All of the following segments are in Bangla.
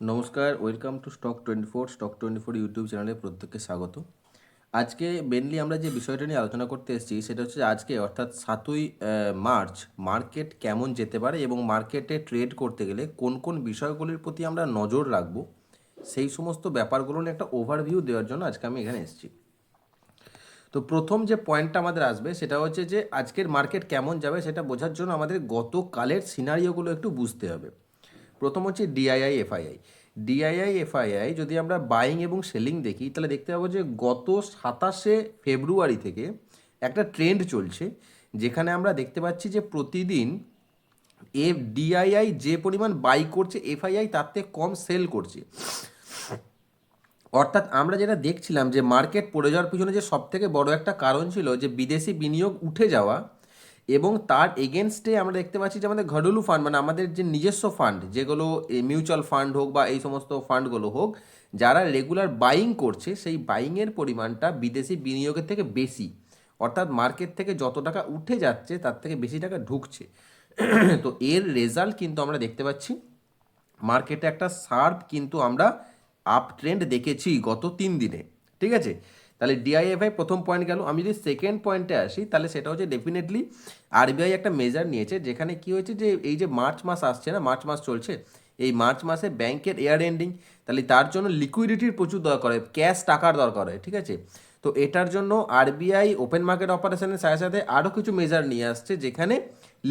নমস্কার welcome to stock twenty four stock twenty four YouTube চ্যানেলে প্রত্যেককে স্বাগত। আজকে মেনলি আমরা যে বিষয়টা নিয়ে আলোচনা করতে এসেছি, সেটা হচ্ছে আজকে, অর্থাৎ সাতই মার্চ মার্কেট কেমন যেতে পারে এবং মার্কেটে ট্রেড করতে গেলে কোন কোন বিষয়গুলির প্রতি আমরা নজর রাখব, সেই সমস্ত ব্যাপারগুলো নিয়ে একটা ওভারভিউ দেওয়ার জন্য আজকে আমি এখানে এসেছি। তো প্রথম যে পয়েন্টটা আমাদের আসবে, সেটা হচ্ছে যে আজকের মার্কেট কেমন যাবে, সেটা বোঝার জন্য আমাদের গতকালের সিনারিওগুলো একটু বুঝতে হবে। প্রথম হচ্ছে ডিআইআই এফআইআই ডিআইআই এফআইআই যদি আমরা বাইং এবং সেলিং দেখি, তাহলে দেখতে পাবো যে গত সাতাশে ফেব্রুয়ারি থেকে একটা ট্রেন্ড চলছে, যেখানে আমরা দেখতে পাচ্ছি যে প্রতিদিন এফ ডিআইআই যে পরিমাণ বাই করছে এফআইআই তার থেকে কম সেল করছে। অর্থাৎ আমরা যেটা দেখছিলাম যে মার্কেট পড়ে যাওয়ার পিছনে যে সব থেকে বড় একটা কারণ ছিল যে বিদেশি বিনিয়োগ উঠে যাওয়া এবং তার এগেনস্টে আমরা দেখতে পাচ্ছি যে আমাদের ঘরেলু ফান্ড মানে আমাদের যে নিজস্ব ফান্ড যেগুলো মিউচুয়াল ফান্ড হোক বা এই সমস্ত ফান্ডগুলো হোক, যারা রেগুলার বাইং করছে, সেই বাইংয়ের পরিমাণটা বিদেশি বিনিয়োগের থেকে বেশি। অর্থাৎ মার্কেট থেকে যত টাকা উঠে যাচ্ছে, তার থেকে বেশি টাকা ঢুকছে। তো এর রেজাল্ট কিন্তু আমরা দেখতে পাচ্ছি। মার্কেটে একটা শার্প কিন্তু আমরা আপ ট্রেন্ড দেখেছি গত তিন দিনে, ঠিক আছে? তাহলে ডিআইএফআই প্রথম পয়েন্ট গেল। আমি যদি সেকেন্ড পয়েন্টে আসি, তাহলে সেটা হচ্ছে ডেফিনেটলি আরবিআই একটা মেজার নিয়েছে, যেখানে কি হয়েছে যে এই যে মার্চ মাস আসছে না মার্চ মাস চলছে, এই মার্চ মাসে ব্যাংকের এয়ার এন্ডিং তাহলে তার জন্য লিকুইডিটির প্রচুর দরকার হয় ক্যাশ টাকার দরকার হয়, ঠিক আছে? তো এটার জন্য আরবিআই ওপেন মার্কেট অপারেশনের সাথে সাথে আরও কিছু মেজার নিয়ে আসছে, যেখানে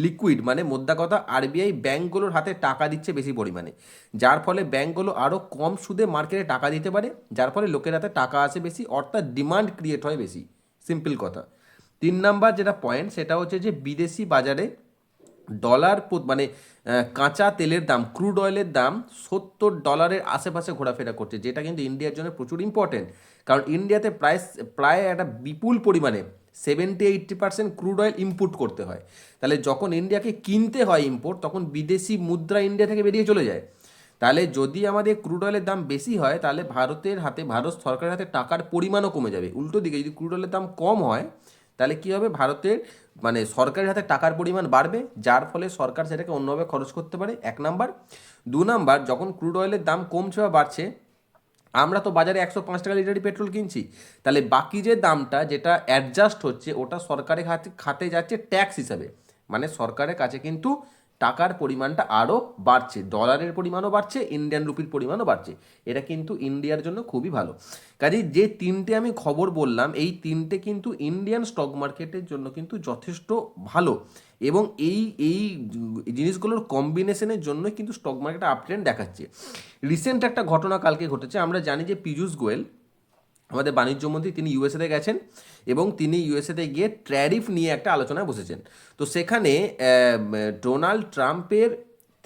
লিকুইড মানে মোদ্দা কথা আরবিআই ব্যাঙ্কগুলোর হাতে টাকা দিচ্ছে বেশি পরিমাণে। যার ফলে ব্যাঙ্কগুলো আরও কম সুদে মার্কেটে টাকা দিতে পারে, যার ফলে লোকের হাতে টাকা আসে বেশি, অর্থাৎ ডিমান্ড ক্রিয়েট হয় বেশি। সিম্পল কথা। তিন নাম্বার যেটা পয়েন্ট সেটা হচ্ছে যে বিদেশি বাজারে ডলার মানে কাঁচা তেলের দাম ক্রুড অয়েলের দাম সত্তর ডলারের আশেপাশে ঘোরাফেরা করছে, যেটা কিন্তু ইন্ডিয়ার জন্য প্রচুর ইম্পর্টেন্ট কারণ ইন্ডিয়াতে প্রায় প্রায় একটা বিপুল পরিমাণে seventy eighty percent crude oil import করতে হয়। তাহলে যখন ইন্ডিয়াকে কিনতে হয় ইম্পোর্ট তখন বিদেশি মুদ্রা ইন্ডিয়া থেকে বেরিয়ে চলে যায়। তাহলে যদি আমাদের ক্রুড অয়েলের দাম বেশি হয়, তাহলে ভারতের হাতে, ভারত সরকারের হাতে টাকার পরিমাণও কমে যাবে। উল্টো দিকে যদি ক্রুড অয়েলের দাম কম হয় তাহলে কী হবে? ভারতের মানে সরকারের হাতে টাকার পরিমাণ বাড়বে, যার ফলে সরকার সেটাকে অন্যভাবে খরচ করতে পারে। এক নাম্বার। দু নাম্বার, যখন ক্রুড অয়েলের দাম কমছে বা বাড়ছে, আমরা তো বাজারে একশো পাঁচ টাকা লিটারই পেট্রোল কিনছি। তাহলে বাকি যে দামটা যেটা অ্যাডজাস্ট হচ্ছে, ওটা সরকারের হাতে, খাতে যাচ্ছে ট্যাক্স হিসাবে। মানে সরকারের কাছে কিন্তু টাকার পরিমাণটা আরও বাড়ছে ডলারের পরিমাণও বাড়ছে ইন্ডিয়ান রুপির পরিমাণও বাড়ছে। এটা কিন্তু ইন্ডিয়ার জন্য খুবই ভালো। কাজেই যে তিনটে আমি খবর বললাম, এই তিনটে কিন্তু ইন্ডিয়ান স্টক মার্কেটের জন্য কিন্তু যথেষ্ট ভালো। এবং এই এই জিনিসগুলোর কম্বিনেশনের জন্য কিন্তু স্টক মার্কেটে আপট্রেন্ড দেখাচ্ছে। রিসেন্ট একটা ঘটনা কালকে ঘটেছে, আমরা জানি যে পীযূষ গোয়েল আমাদের বাণিজ্যমন্ত্রী তিনি ইউএসএতে গেছেন এবং তিনি ইউএসএতে গিয়ে ট্যারিফ নিয়ে একটা আলোচনায় বসেছেন। তো সেখানে ডোনাল্ড ট্রাম্পের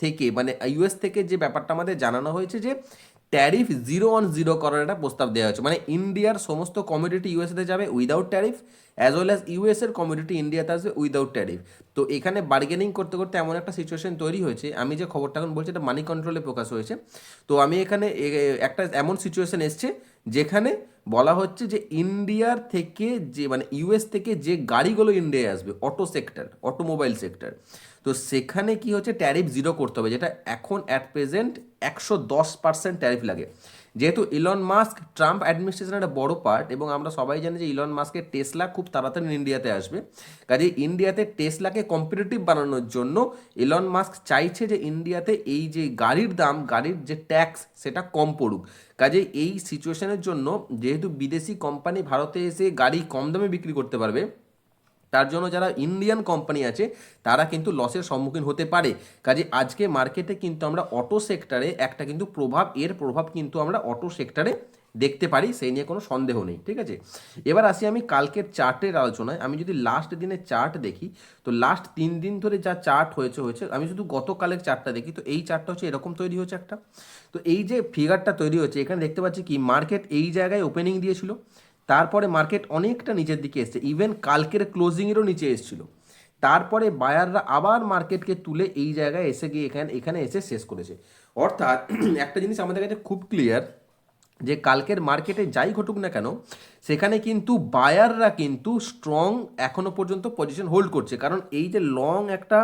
থেকে মানে ইউএস থেকে যে ব্যাপারটা আমাদের জানানো হয়েছে যে, ট্যারিফ জিরো অন জিরো করার একটা প্রস্তাব দেওয়া হয়েছে। মানে ইন্ডিয়ার সমস্ত কমিউনিটি ইউএসএতে যাবে without tariff, as well as ইউএসের কমিউনিটি ইন্ডিয়াতে আসবে উইদাউট ট্যারিফ। তো এখানে বার্গেনিং করতে করতে এমন একটা সিচুয়েশন তৈরি হয়েছে। আমি যে খবরটা এখন বলছি, এটা মানি কন্ট্রোলে প্রকাশ হয়েছে। তো আমি এখানে একটা এমন সিচুয়েশন এসছে যেখানে বলা হচ্ছে যে ইন্ডিয়ার থেকে যে মানে ইউএস থেকে যে গাড়িগুলো ইন্ডিয়ায় আসবে, অটো সেক্টর, অটোমোবাইল সেক্টর, তো সেখানে কি হচ্ছে ট্যারিফ জিরো করতে হবে, যেটা এখন অ্যাট প্রেজেন্ট একশো দশ পার্সেন্ট ট্যারিফ লাগে। যেহেতু ইলন মাস্ক ট্রাম্প অ্যাডমিনিস্ট্রেশনের একটা বড় পার্ট এবং আমরা সবাই জানি যে ইলন মাস্কের টেসলা খুব তাড়াতাড়ি ইন্ডিয়াতে আসবে। কাজে ইন্ডিয়াতে টেসলাকে কম্পিটিটিভ বানানোর জন্য ইলন মাস্ক চাইছে যে ইন্ডিয়াতে এই যে গাড়ির দাম, গাড়ির যে ট্যাক্স সেটা কম পড়ুক। কাজে এই সিচুয়েশনের জন্য যেহেতু বিদেশি কোম্পানি ভারতে এসে গাড়ি কম দামে বিক্রি করতে পারবে তার জন্য যারা ইন্ডিয়ান কোম্পানি আছে, তারা কিন্তু লসের সম্মুখীন হতে পারে। কাজে আজকে মার্কেটে কিন্তু আমরা অটো সেক্টরে একটা কিন্তু প্রভাব, এর প্রভাব কিন্তু আমরা অটো সেক্টরে দেখতে পারি, সেই নিয়ে কোনো সন্দেহ নেই, ঠিক আছে? এবার আসি আমি কালকের চার্টের আলোচনায়। আমি যদি লাস্ট দিনের চার্ট দেখি, তো লাস্ট তিন দিন ধরে যা চার্ট হয়েছে হয়েছে, আমি শুধু গতকালের চার্টটা দেখি, তো এই চার্টটা হচ্ছে এরকম তৈরি হয়েছে একটা। তো এই যে ফিগারটা তৈরি হয়েছে, এখানে দেখতে পাচ্ছি কি মার্কেট এই জায়গায় ওপেনিং দিয়েছিল। তারপরে মার্কেট অনেকটা নিচের দিকে এসছে। ইভেন কালকের ক্লোজিংয়েরও নিচে এসেছিল। তারপরে বায়াররা আবার মার্কেটকে তুলে এই জায়গায় এসে গিয়ে এখানে এখানে এসে শেষ করেছে। অর্থাৎ একটা জিনিস আমাদের কাছে খুব ক্লিয়ার যে কালকের মার্কেটে যাই ঘটুক না কেন, সেখানে কিন্তু বায়াররা কিন্তু স্ট্রং এখনও পর্যন্ত পজিশন হোল্ড করছে। কারণ এই যে লং একটা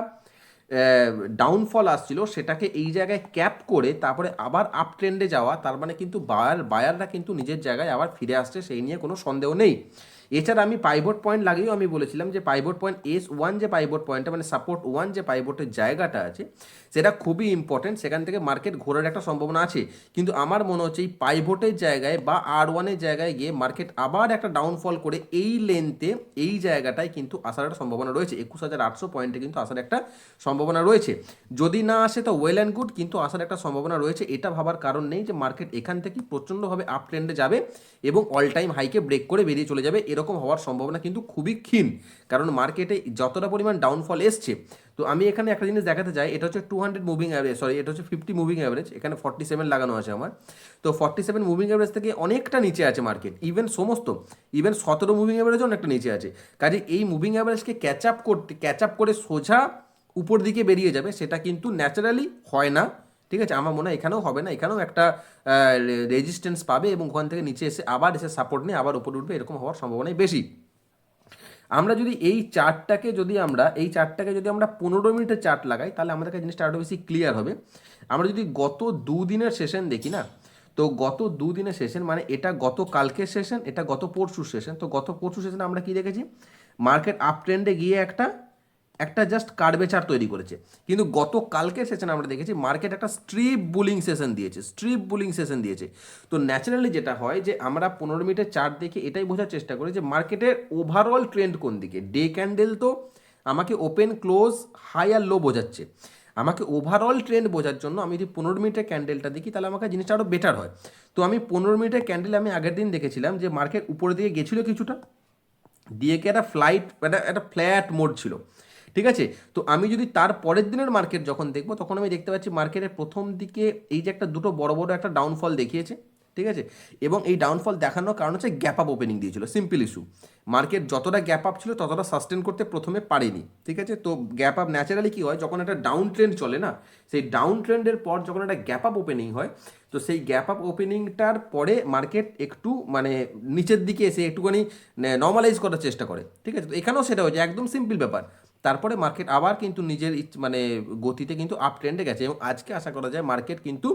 ডাউনফল আসছিল, সেটাকে এই জায়গায় ক্যাপ করে তারপরে আবার আপ ট্রেন্ডে যাওয়া, তার মানে কিন্তু বায়ার বায়াররা কিন্তু নিজের জায়গায় আবার ফিরে আসছে, সেই নিয়ে কোনো সন্দেহ নেই। এছাড়া আমি পাইভট পয়েন্ট লাগিয়েও আমি বলেছিলাম যে পাইভট পয়েন্ট এস ওয়ান যে পাইভট পয়েন্টটা মানে সাপোর্ট ওয়ান যে পাইভটের জায়গাটা আছে, সেটা খুবই ইম্পর্টেন্ট সেখান থেকে মার্কেট ঘোরার একটা সম্ভাবনা আছে। কিন্তু আমার মনে হচ্ছে এই পাইভটের জায়গায় বা আর ওয়ানের জায়গায় গিয়ে মার্কেট আবার একটা ডাউনফল করে এই লেন্থে এই জায়গাটায় কিন্তু আসার একটা সম্ভাবনা রয়েছে। একুশ হাজার আটশো পয়েন্টে কিন্তু আসার একটা সম্ভাবনা রয়েছে। যদি না আসে তো ওয়েল অ্যান্ড গুড কিন্তু আসার একটা সম্ভাবনা রয়েছে। এটা ভাবার কারণ নেই যে মার্কেট এখান থেকে প্রচণ্ডভাবে আপ ট্রেন্ডে যাবে এবং অল টাইম হাইকে ব্রেক করে বেরিয়ে চলে যাবে। এরকম হওয়ার সম্ভাবনা কিন্তু খুবই ক্ষীণ। কারণ মার্কেটে যতটা পরিমাণ ডাউনফল এসছে, তো আমি এখানে একটা জিনিস দেখাতে চাই, এটা হচ্ছে two hundred moving average sorry এটা হচ্ছে ফিফটি মুভিং অ্যাভারেজ এখানে ফর্টি সেভেন লাগানো আছে আমার। তো ফর্টি সেভেন মুভিং অ্যাভারেজ থেকে অনেকটা নিচে আছে মার্কেট ইভেন সমস্ত ইভেন সতেরো মুভিং অ্যাভারেজও অনেকটা নিচে আছে। কাজে এই মুভিং অ্যাভারেজকে ক্যাচ আপ করতে ক্যাচ আপ করে সোজা উপর দিকে বেরিয়ে যাবে, সেটা কিন্তু ন্যাচারালি হয় না। ঠিক আছে? আমার মনে হয় এখানেও হবে না। এখানেও একটা রেজিস্ট্যান্স পাবে এবং ওখান থেকে নিচে এসে আবার এসে সাপোর্ট নিয়ে আবার উপরে উঠবে এরকম হওয়ার সম্ভাবনাই বেশি। আমরা যদি এই চার্টটাকে যদি আমরা, এই চার্টটাকে যদি আমরা পনেরো মিনিটের চার্ট লাগাই, তাহলে আমাদের কাছে জিনিসটা আরও বেশি ক্লিয়ার হবে। আমরা যদি গত দুদিনের সেশন দেখি না, তো গত দুদিনের সেশন মানে এটা গত কালকের সেশন এটা গত পরশুর সেশন তো গত পরশু সেশনে আমরা কি দেখেছি? মার্কেট আপ ট্রেন্ডে গিয়ে একটা একটা জাস্ট কার্বেচার তৈরি করেছে। কিন্তু গত কালকের সেশন আমরা দেখেছি মার্কেট একটা স্ট্রিপ বুলিং সেশন দিয়েছে স্ট্রিপ বুলিং সেশন দিয়েছে। তো ন্যাচারালি যেটা হয় যে আমরা পনেরো মিনিটের চার্ট দেখে এটাই বোঝার চেষ্টা করি যে মার্কেটের ওভারঅল ট্রেন্ড কোন দিকে? ডে ক্যান্ডেল তো আমাকে ওপেন ক্লোজ হাই আর লো বোঝাচ্ছে। আমাকে ওভারঅল ট্রেন্ড বোঝার জন্য আমি যদি পনেরো মিনিটের ক্যান্ডেলটা দেখি, তাহলে আমাকে জিনিসটা আরও বেটার হয়। তো আমি পনেরো মিনিটের ক্যান্ডেল আমি আগের দিন দেখেছিলাম যে মার্কেট উপরের দিকে গেছিল কিছুটা। দিয়ে কি একটা ফ্লাইট একটা একটা ফ্ল্যাট মোড ছিল। ঠিক আছে? তো আমি যদি তার পরের দিনের মার্কেট যখন দেখব, তখন আমি দেখতে পাচ্ছি মার্কেটের প্রথম দিকে এই যে একটা দুটো বড় বড় একটা ডাউনফল দেখিয়েছে, ঠিক আছে? এবং এই ডাউনফল দেখানোর কারণ হচ্ছে গ্যাপ আপ ওপেনিং দিয়েছিল সিম্পল ইস্যু মার্কেট যতটা গ্যাপ আপ ছিল, ততটা সাস্টেন করতে প্রথমে পারেনি, ঠিক আছে? তো গ্যাপ আপ ন্যাচারালি কী হয়, যখন একটা ডাউন ট্রেন্ড চলে না, সেই ডাউন ট্রেন্ডের পর যখন একটা গ্যাপ আপ ওপেনিং হয়, তো সেই গ্যাপ আপ ওপেনিংটার পরে মার্কেট একটু মানে নিচের দিকে এসে একটুখানি নর্মালাইজ করার চেষ্টা করে, ঠিক আছে? তো এখানেও সেটা হয়েছে, একদম সিম্পল ব্যাপার। তারপরে মার্কেট আবার কিন্তু নিজের মানে গতিতে কিন্তু আপ ট্রেন্ডে গেছে এবং আজকে আশা করা যায় মার্কেট কিন্তু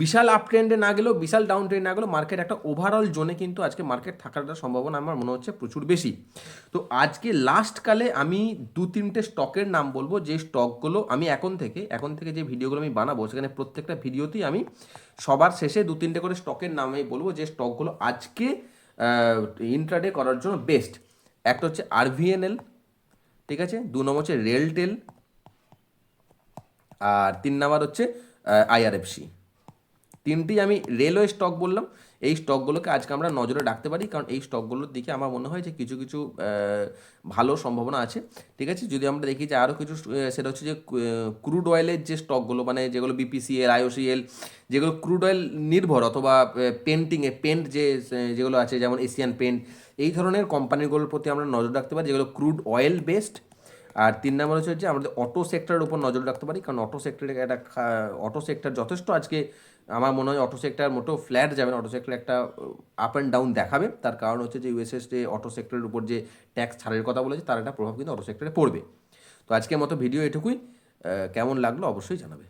বিশাল আপ ট্রেন্ডে না গেলেও, বিশাল ডাউন ট্রেন্ড না গেলেও মার্কেট একটা ওভারঅল জোনে কিন্তু আজকে মার্কেট থাকার একটা সম্ভাবনা আমার মনে হচ্ছে প্রচুর বেশি। তো আজকে লাস্ট কালে আমি দু তিনটে স্টকের নাম বলব, যে স্টকগুলো আমি এখন থেকে এখন থেকে যে ভিডিওগুলো আমি বানাবো, সেখানে প্রত্যেকটা ভিডিওতেই আমি সবার শেষে দু তিনটে করে স্টকের নাম আমি বলব যে স্টকগুলো আজকে ইন্ট্রাডে করার জন্য বেস্ট একটা হচ্ছে আরভিএনএল ঠিক আছে? দু নম্বর হচ্ছে রেলটেল আর তিন নাম্বার হচ্ছে আইআরএফসি তিনটি আমি রেলওয়ে স্টক বললাম। এই স্টকগুলোকে আজকে আমরা নজরে রাখতে পারি, কারণ এই স্টকগুলোর দিকে আমার মনে হয় যে কিছু কিছু ভালো সম্ভাবনা আছে। ঠিক আছে? যদি আমরা দেখি যে আরও কিছু সেটা হচ্ছে যে ক্রুড অয়েলের যে স্টকগুলো মানে যেগুলো বিপিসিএল আইওসিএল যেগুলো ক্রুড অয়েল নির্ভর অথবা পেন্টিংয়ে পেন্ট যে যেগুলো আছে, যেমন এশিয়ান পেন্ট এই ধরনের কোম্পানিগুলোর প্রতি আমরা নজর রাখতে পারি, যেগুলো ক্রুড অয়েল বেসড আর তিন নম্বর হচ্ছে যে আমাদের অটো সেক্টরের উপর নজর রাখতে পারি, কারণ অটো সেক্টরে একটা অটো সেক্টর যথেষ্ট আজকে আমার মনে হয় অটো সেক্টর মোটেও ফ্ল্যাট যাবে না অটো সেক্টর একটা আপ অ্যান্ড ডাউন দেখাবে। তার কারণ হচ্ছে যে ইউএসএস যে অটো সেক্টরের উপর যে ট্যাক্স ছাড়ের কথা বলেছে, তার একটা প্রভাব কিন্তু অটো সেক্টরে পড়বে। তো আজকের মতো ভিডিও এটুকুই। কেমন লাগল অবশ্যই জানাবে।